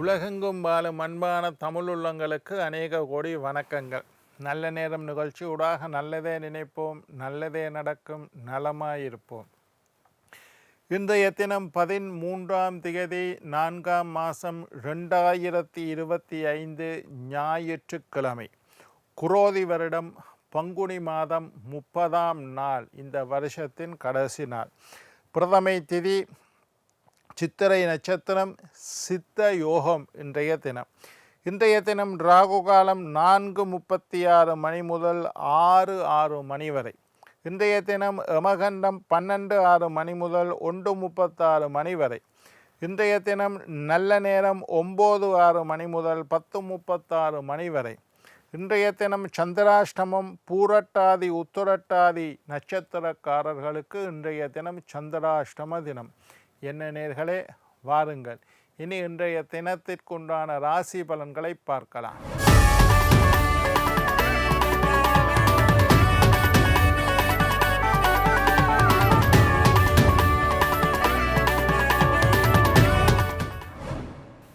உலகெங்கும் வாழும் அன்பான தமிழுள்ளங்களுக்கு அநேக கோடி வணக்கங்கள். நல்ல நேரம் நிகழ்ச்சி ஊடாக நல்லதே நினைப்போம் நல்லதே நடக்கும் நலமாயிருப்போம். இன்றைய தினம் பதிமூன்றாம் திகதி நான்காம் மாதம் ரெண்டாயிரத்தி இருபத்தி ஐந்து ஞாயிற்றுக்கிழமை. குரோதி வருடம் பங்குனி மாதம் முப்பதாம் நாள் இந்த வருஷத்தின் கடைசி நாள். பிரதமை திதி சித்திரை நட்சத்திரம் சித்த யோகம் இன்றைய தினம். இன்றைய தினம் ராகு காலம் நான்கு முப்பத்தி ஆறு மணி முதல் ஆறு ஆறு மணி வரை. இன்றைய தினம் யமகண்டம் பன்னெண்டு ஆறு மணி முதல் ஒன்று முப்பத்தாறு மணி வரை. இன்றைய தினம் நல்ல நேரம் ஒம்பது ஆறு மணி முதல் பத்து முப்பத்தாறு மணி வரை. இன்றைய தினம் சந்திராஷ்டமம் பூரட்டாதி உத்துரட்டாதி நட்சத்திரக்காரர்களுக்கு இன்றைய தினம் சந்திராஷ்டம தினம். என்ன நேர்களே வாருங்கள். இனி இன்றைய தினத்திற்குண்டான ராசி பலன்களை பார்க்கலாம்.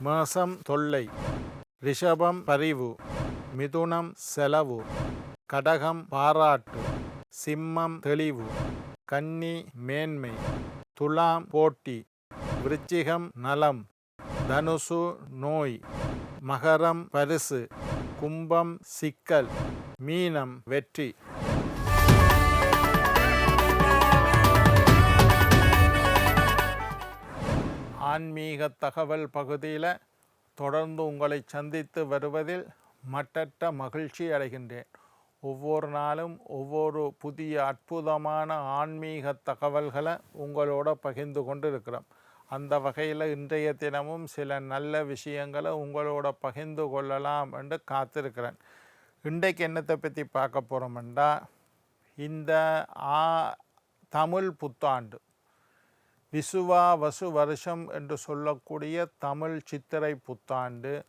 மாசம் தொல்லை ரிஷபம் பரிவு மிதுனம் செலவு கடகம் பாராட்டு சிம்மம் தெளிவு கன்னி மேன்மை துலாம் போட்டி விருச்சிகம் நலம் தனுசு நோய் மகரம் பரிசு கும்பம் சிக்கல் மீனம் வெற்றி. ஆன்மீக தகவல் பகுதியில் தொடர்ந்து உங்களை சந்தித்து வருவதில் மட்டற்ற மகிழ்ச்சி அடைகின்றேன். ஒவ்வொரு நாளும் ஒவ்வொரு புதிய அற்புதமான ஆன்மீக தகவல்களை உங்களோட பகிர்ந்து கொண்டு இருக்கிறோம் அந்த வகையில் இன்றைய தினமும் சில நல்ல விஷயங்களை உங்களோட பகிர்ந்து கொள்ளலாம் என்று காத்திருக்கிறேன். இன்றைக்கு என்னத்தை பற்றி பார்க்க போகிறோம்டா இந்த ஆ தமிழ் புத்தாண்டு விசுவா வசு வருஷம் என்று சொல்லக்கூடிய தமிழ் சித்திரை புத்தாண்டு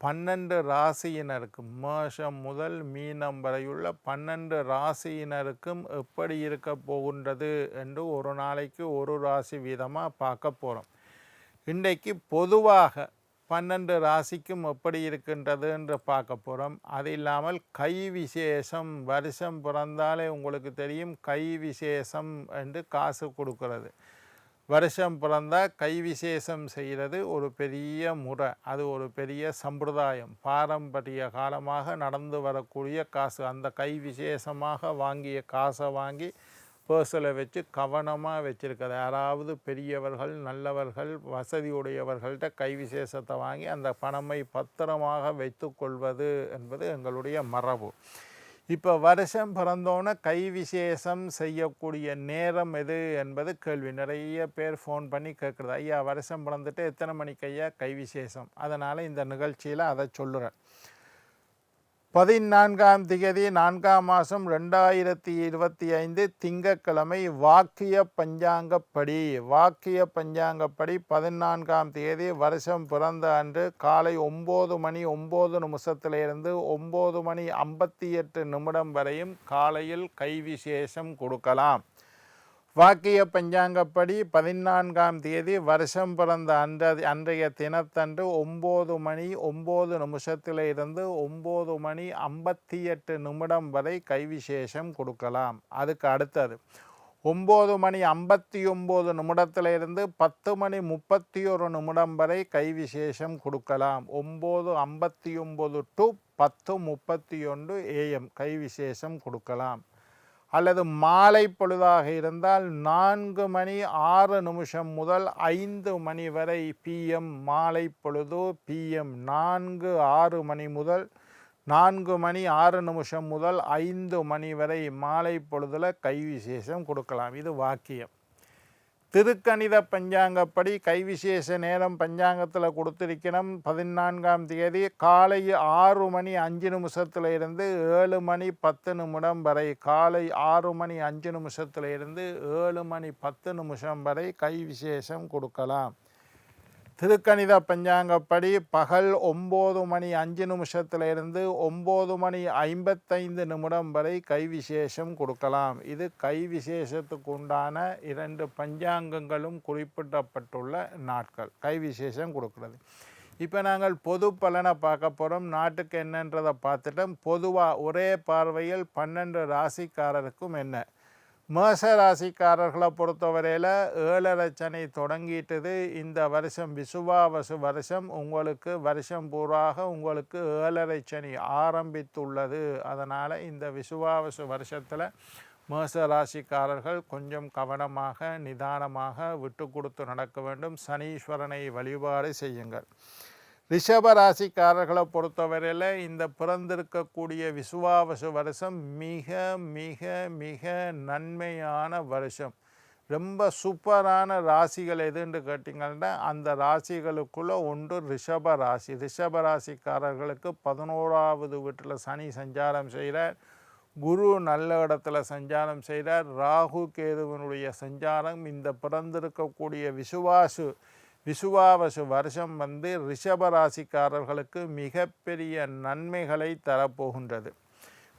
பன்னெண்டு ராசியினருக்கு மேஷம் முதல் மீனம் வரையுள்ள பன்னெண்டு ராசியினருக்கும் எப்படி இருக்க போகின்றது என்று ஒரு நாளைக்கு ஒரு ராசி வீதமாக பார்க்க போகிறோம் இன்றைக்கு பொதுவாக பன்னெண்டு ராசிக்கும் எப்படி இருக்கின்றது என்று பார்க்க போகிறோம் அது இல்லாமல் கை விசேஷம் வருஷம் பிறந்தாலே உங்களுக்கு தெரியும் கை விசேஷம் என்று காசு கொடுக்கிறது. வருஷம் பிறந்தால் கை விசேஷம் செய்கிறது ஒரு பெரிய முறை. அது ஒரு பெரிய சம்பிரதாயம். பாரம்பரிய காலமாக நடந்து வரக்கூடிய காசு. அந்த கை விசேஷமாக வாங்கிய காசை வாங்கி பேர்ஸில் வச்சு கவனமாக வச்சுருக்கிறது. யாராவது பெரியவர்கள் நல்லவர்கள் வசதியுடையவர்கள்ட்ட கை விசேஷத்தை வாங்கி அந்த பணமை பத்திரமாக வைத்து கொள்வது என்பது எங்களுடைய மரபு. இப்போ வருஷம் பிறந்தோன்னே கை விசேஷம் செய்யக்கூடிய நேரம் எது என்பது கேள்வி. நிறைய பேர் ஃபோன் பண்ணி கேட்குறது ஐயா வருஷம் பிறந்துட்டு எத்தனை மணிக்கு ஐயா? கை விசேஷம். அதனால் இந்த நிகழ்ச்சியில் அதை சொல்லுறேன். பதினான்காம் திகதி நான்காம் மாதம் ரெண்டாயிரத்தி இருபத்தி ஐந்து திங்கட்கிழமை வாக்கிய பஞ்சாங்கப்படி. வாக்கிய பஞ்சாங்கப்படி பதினான்காம் தேதி வருஷம் பிறந்த அன்று காலை ஒம்பது மணி ஒம்பது நிமிஷத்திலிருந்து ஒம்பது மணி ஐம்பத்தி எட்டு நிமிடம் வரையும் காலையில் கை விசேஷம் கொடுக்கலாம். வாக்கிய பஞ்சாங்கப்படி பதினான்காம் தேதி வருஷம் பிறந்த அன்ற அன்றைய தினத்தன்று ஒம்பது மணி ஒம்பது நிமிஷத்தில் இருந்து ஒம்பது மணி ஐம்பத்தி எட்டு நிமிடம் வரை கைவிசேஷம் கொடுக்கலாம். அதுக்கு அடுத்தது ஒம்பது மணி ஐம்பத்தி ஒம்பது நிமிடத்திலிருந்து பத்து மணி முப்பத்தி ஒரு நிமிடம் வரை கைவிசேஷம் கொடுக்கலாம். ஒம்பது ஐம்பத்தி ஒம்பது டு பத்து முப்பத்தி ஒன்று ஏஎம் கைவிசேஷம் கொடுக்கலாம். அல்லது மாலை பொழுதாக இருந்தால் நான்கு மணி ஆறு நிமிஷம் முதல் ஐந்து மணி வரை பிஎம் மாலை பொழுது பிஎம் நான்கு ஆறு மணி முதல் நான்கு மணி ஆறு நிமிஷம் முதல் ஐந்து மணி வரை மாலை பொழுதில் கை விசேஷம் கொடுக்கலாம். இது வாக்கியம். திருக்கணித பஞ்சாங்கப்படி கைவிசேஷ நேரம் பஞ்சாங்கத்தில் கொடுத்திருக்கணும். பதினான்காம் தேதி காலை ஆறு மணி அஞ்சு நிமிஷத்தில் இருந்து ஏழு மணி பத்து நிமிடம் வரை காலை ஆறு மணி அஞ்சு நிமிஷத்தில் இருந்து ஏழு மணி பத்து நிமிஷம் வரை கைவிசேஷம் கொடுக்கலாம். திருக்கணித பஞ்சாங்கப்படி பகல் ஒம்பது மணி அஞ்சு நிமிஷத்தில் இருந்து ஒம்பது மணி ஐம்பத்தைந்து நிமிடம் வரை கை விசேஷம் கொடுக்கலாம். இது கை விசேஷத்துக்கு உண்டான இரண்டு பஞ்சாங்கங்களும் குறிப்பிடப்பட்டுள்ள நாட்கள். கை விசேஷம் கொடுக்கிறது. இப்போ நாங்கள் பொது பலனை பார்க்க போகிறோம் நாட்டுக்கு என்னன்றதை பார்த்துட்டோம். பொதுவாக ஒரே பார்வையில் பன்னெண்டு ராசிக்காரருக்கும் என்ன? மேச ராசிக்காரர்களை பொறுத்தவரையில் ஏழரை சனி தொடங்கிட்டது. இந்த வருஷம் விசுவாவசு வருஷம். உங்களுக்கு வருஷம் பூராக உங்களுக்கு ஏழரை சனி ஆரம்பித்துள்ளது. அதனால் இந்த விசுவாவசு வருஷத்தில் மேச ராசிக்காரர்கள் கொஞ்சம் கவனமாக நிதானமாக விட்டு கொடுத்து நடக்க வேண்டும். சனீஸ்வரனை வழிபாடு செய்யுங்கள். ரிஷபராசிக்காரர்களை பொறுத்தவரையில் இந்த பிறந்திருக்கக்கூடிய விசுவாவச வருஷம் மிக மிக மிக நன்மையான வருஷம். ரொம்ப சூப்பரான ராசிகள் எதுன்னு கேட்டிங்கன்னா அந்த ராசிகளுக்குள்ளே ஒன்று ரிஷப ராசி ரிஷப ராசிக்காரர்களுக்கு பதினோராவது வீட்டில் சனி சஞ்சாரம் செய்கிறார் குரு நல்ல இடத்துல சஞ்சாரம் செய்கிறார் ராகு கேதுவனுடைய சஞ்சாரம் இந்த பிறந்திருக்கக்கூடிய விசுவாசு விசுவாவசு வருஷம் வந்து ரிஷபராசிக்காரர்களுக்கு மிகப்பெரிய நன்மைகளை தரப்போகின்றது.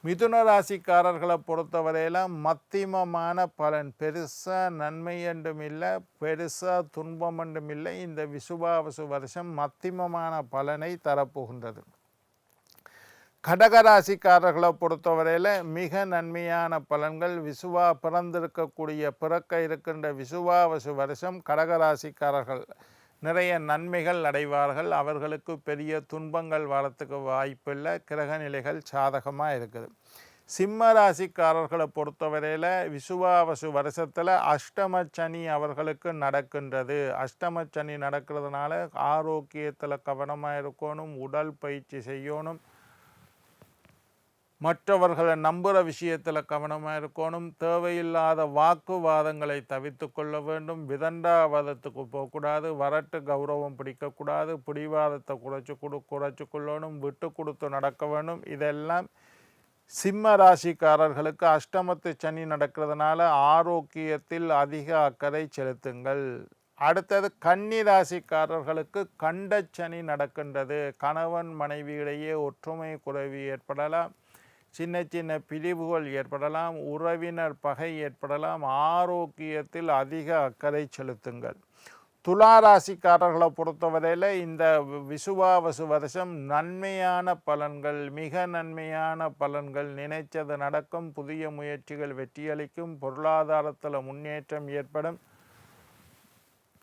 மிதுன ராசிக்காரர்களை பொறுத்தவரையில் மத்தியமமான பலன். பெருசாக நன்மை என்றும் இல்லை பெருசாக துன்பம் என்றும் இல்லை. இந்த விசுவாவசு வருஷம் மத்தியமமான பலனை தரப்போகின்றது. கடகராசிக்காரர்களை பொறுத்தவரையில் மிக நன்மையான பலன்கள். விசுவா பிறந்திருக்கக்கூடிய பிறக்க இருக்கின்ற விசுவாவசு வருஷம் கடகராசிக்காரர்கள். நிறைய நன்மைகள் அடைவார்கள். அவர்களுக்கு பெரிய துன்பங்கள் வரத்துக்கு வாய்ப்பில்லை கிரகநிலைகள் சாதகமாக இருக்குது. சிம்ம ராசிக்காரர்களை பொறுத்தவரையில் விசுவாவசு வருஷத்தில் அஷ்டம சனி அவர்களுக்கு நடக்கின்றது. அஷ்டம சனி நடக்கிறதுனால ஆரோக்கியத்தில் கவனமாக இருக்கணும். உடல் பயிற்சி செய்யணும். மற்றவர்களை நம்புகிற விஷயத்தில் கவனமாக இருக்கணும். தேவையில்லாத வாக்குவாதங்களை தவித்து கொள்ள வேண்டும். விதண்டாவாதத்துக்கு போகக்கூடாது. வரட்டு கௌரவம் பிடிக்கக்கூடாது. பிடிவாதத்தை குறைச்சி கொடு குறைச்சி கொள்ளணும். விட்டு கொடுத்து நடக்க வேண்டும். இதெல்லாம் சிம்ம ராசிக்காரர்களுக்கு அஷ்டமத்து சனி நடக்கிறதுனால ஆரோக்கியத்தில் அதிக அக்கறை செலுத்துங்கள். அடுத்தது கன்னி ராசிக்காரர்களுக்கு கண்டச்சனி நடக்கின்றது. கணவன் மனைவியிடையே ஒற்றுமை குறைவு ஏற்படலாம். சின்ன சின்ன பிரிவுகள் ஏற்படலாம் உறவினர் பகை ஏற்படலாம் ஆரோக்கியத்தில் அதிக அக்கறை செலுத்துங்கள். துலா ராசிக்காரர்களை பொறுத்தவரையில் இந்த விசுவாவசு வருஷம் நன்மையான பலன்கள் மிக நன்மையான பலன்கள். நினைச்சது நடக்கும் புதிய முயற்சிகள் வெற்றியளிக்கும் பொருளாதாரத்தில் முன்னேற்றம் ஏற்படும்.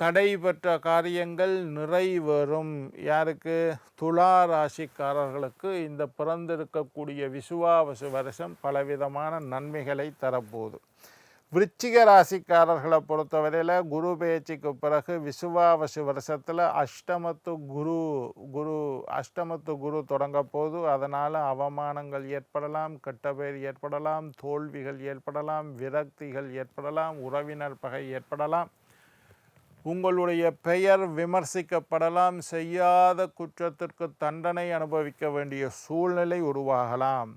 தடை பெற்ற காரியங்கள் நிறைவேறும். யாருக்கு? துலா ராசிக்காரர்களுக்கு இந்த பிறந்திருக்கக்கூடிய விசுவாவசு வருஷம் பலவிதமான நன்மைகளை தரப்போகுது. விருச்சிக ராசிக்காரர்களை பொறுத்தவரையில் குரு பேச்சுக்கு பிறகு விசுவாவசு வருஷத்தில் அஷ்டமத்து குரு குரு அஷ்டமத்து குரு தொடங்க போது அதனால் அவமானங்கள் ஏற்படலாம் கெட்ட பெயர் ஏற்படலாம் தோல்விகள் ஏற்படலாம் விரக்திகள் ஏற்படலாம் உறவினர் பகை ஏற்படலாம். உங்களுடைய பெயர் விமர்சிக்கப்படலாம். செய்யாத குற்றத்திற்கு தண்டனை அனுபவிக்க வேண்டிய சூழ்நிலை உருவாகலாம்.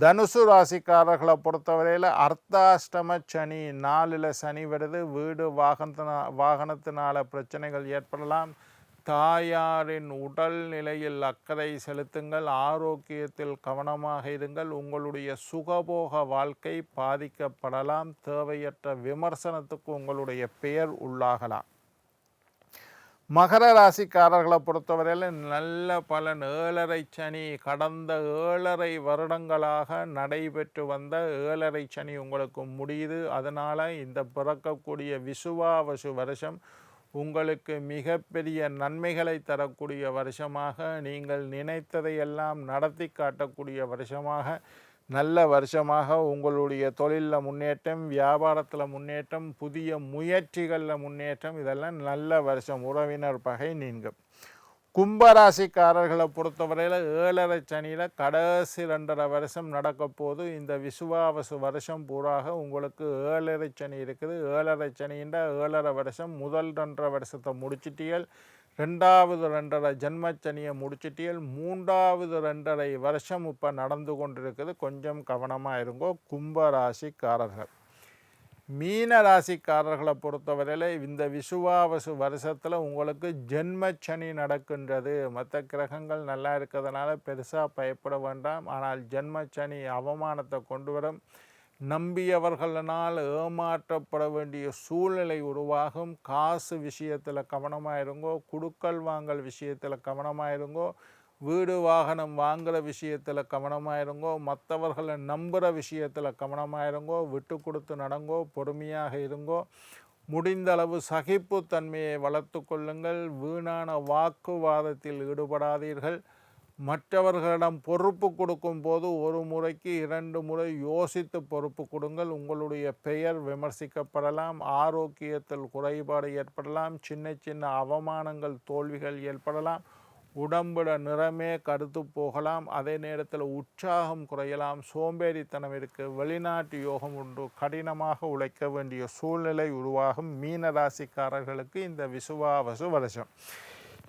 தனுசு ராசிக்காரர்களை பொறுத்தவரையில் அர்த்தாஷ்டம சனி நாலில் சனி வருது. வீடு வாகனத்தினா வாகனத்தினால் பிரச்சனைகள் ஏற்படலாம். தாயாரின் உடல் நிலையில் அக்கறை செலுத்துங்கள். ஆரோக்கியத்தில் கவனமாக இருங்கள். உங்களுடைய சுகபோக வாழ்க்கை பாதிக்கப்படலாம். தேவையற்ற விமர்சனத்துக்கு உங்களுடைய பெயர் உள்ளாகலாம். மகர ராசிக்காரர்களை பொறுத்தவரையில் நல்ல பலன். ஏழரை சனி கடந்த ஏழரை வருடங்களாக நடைபெற்று வந்த ஏழரை சனி உங்களுக்கு முடியுது. அதனால் இந்த பிறக்கக்கூடிய விசுவாவசு வருஷம் உங்களுக்கு மிகப்பெரிய நன்மைகளை தரக்கூடிய வருஷமாக நீங்கள் நினைத்ததையெல்லாம் நடத்தி காட்டக்கூடிய வருஷமாக நல்ல வருஷமாக உங்களுடைய தொழிலில் முன்னேற்றம் வியாபாரத்தில் முன்னேற்றம் புதிய முயற்சிகளில் முன்னேற்றம் இதெல்லாம் நல்ல வருஷம். உறவினர் பகை நீங்கும். கும்பராசிக்காரர்களை பொறுத்தவரையில் ஏழரை சனியில் கடைசி ரெண்டரை வருஷம் நடக்க போது இந்த விசுவாவசு வருஷம் பூராக உங்களுக்கு ஏழரை சனி இருக்குது. ஏழரை சனின்ற ஏழரை வருஷம் முதல் ரெண்டரை வருஷத்தை முடிச்சிட்டியல் ரெண்டாவது ரெண்டரை ஜென்மச்சனியை முடிச்சிட்டியல் மூன்றாவது ரெண்டரை வருஷம் இப்போ நடந்து கொண்டிருக்குது. கொஞ்சம் கவனமாக இருங்கோ. கும்பராசிக்காரர்கள் மீன ராசிக்காரர்களை பொறுத்தவரையில் இந்த விசுவாவசு வருஷத்தில் உங்களுக்கு ஜென்மச்சனி நடக்கின்றது. மற்ற கிரகங்கள் நல்லா இருக்கிறதுனால பெருசாக பயப்பட வேண்டாம். ஆனால் ஜென்மச்சனி அவமானத்தை கொண்டு வரும். நம்பியவர்களால் ஏமாற்றப்பட வேண்டிய சூழ்நிலை உருவாகும். காசு விஷயத்தில் கவனமாக இருங்கோ குடுக்கல் வாங்கல் விஷயத்தில் கவனமாக இருங்கோ வீடு வாகனம் வாங்குகிற விஷயத்தில் கவனமாக இருங்கோ மற்றவர்களை நம்புகிற விஷயத்தில் கவனமாக இருங்கோ விட்டு கொடுத்து நடங்கோ. பொறுமையாக இருங்கோ. முடிந்த அளவு சகிப்புத்தன்மையை வளர்த்து கொள்ளுங்கள். வீணான வாக்குவாதத்தில் ஈடுபடாதீர்கள். மற்றவர்களிடம் பொறுப்பு கொடுக்கும் போது ஒரு முறைக்கு இரண்டு முறை யோசித்து பொறுப்பு கொடுங்கள். உங்களுடைய பெயர் விமர்சிக்கப்படலாம் ஆரோக்கியத்தில் குறைபாடு ஏற்படலாம் சின்ன சின்ன அவமானங்கள் தோல்விகள் ஏற்படலாம் உடம்புல நிறமே கருத்து போகலாம் அதே நேரத்தில் உற்சாகம் குறையலாம் சோம்பேறித்தனம் இருக்குது வெளிநாட்டு யோகம் உண்டு கடினமாக உழைக்க வேண்டிய சூழ்நிலை உருவாகும். மீனராசிக்காரர்களுக்கு இந்த விசுவாவசு வருஷம்.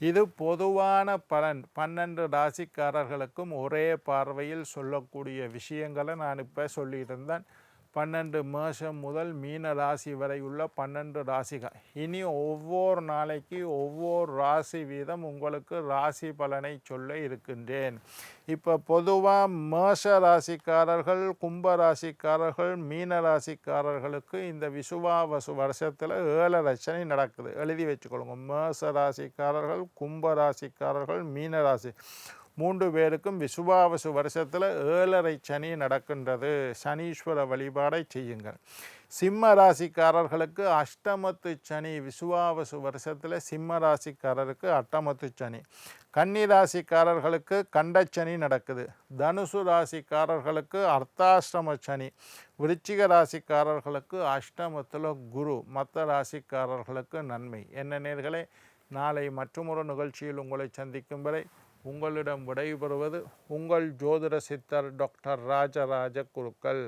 இது பொதுவான பலன். பன்னெண்டு ராசிக்காரர்களுக்கும் ஒரே பார்வையில் சொல்லக்கூடிய விஷயங்களை நான் இப்போ சொல்லியிருந்தேன். பன்னெண்டு மாதம் முதல் மீன ராசி வரை உள்ள பன்னெண்டு ராசிகள். இனி ஒவ்வொரு நாளைக்கு ஒவ்வொரு ராசி வீதம் உங்களுக்கு ராசி பலனை சொல்ல இருக்கின்றேன். இப்போ பொதுவாக மேஷ ராசிக்காரர்கள் கும்ப ராசிக்காரர்கள் மீன ராசிக்காரர்களுக்கு இந்த விசுவாவசு வருஷத்தில் ஏழு ரச்சனை நடக்குது. எழுதி வச்சுக்கொள்ளுங்க. மேஷ ராசிக்காரர்கள் கும்ப ராசிக்காரர்கள் மீன ராசி. மூன்று பேருக்கும் விசுவாவசு வருஷத்தில் ஏழரை சனி நடக்கின்றது. சனீஸ்வர வழிபாடை செய்யுங்கள். சிம்ம ராசிக்காரர்களுக்கு அஷ்டமத்து சனி விசுவாவசு வருஷத்தில் சிம்ம ராசிக்காரருக்கு அட்டமத்து சனி. கன்னி ராசிக்காரர்களுக்கு கண்டச்சனி நடக்குது. தனுசு ராசிக்காரர்களுக்கு அர்த்தாஷ்டம சனி. விருச்சிக ராசிக்காரர்களுக்கு அஷ்டமத்தில் குரு. மற்ற ராசிக்காரர்களுக்கு நன்மை. என்ன நேர்களே? நாளை மற்றொரு நிகழ்ச்சியில் உங்களை சந்திக்கும் வரை உங்களிடம் விடைபெறுவது உங்கள் ஜோதிட சித்தர் டாக்டர் ராஜராஜ குருக்கள்.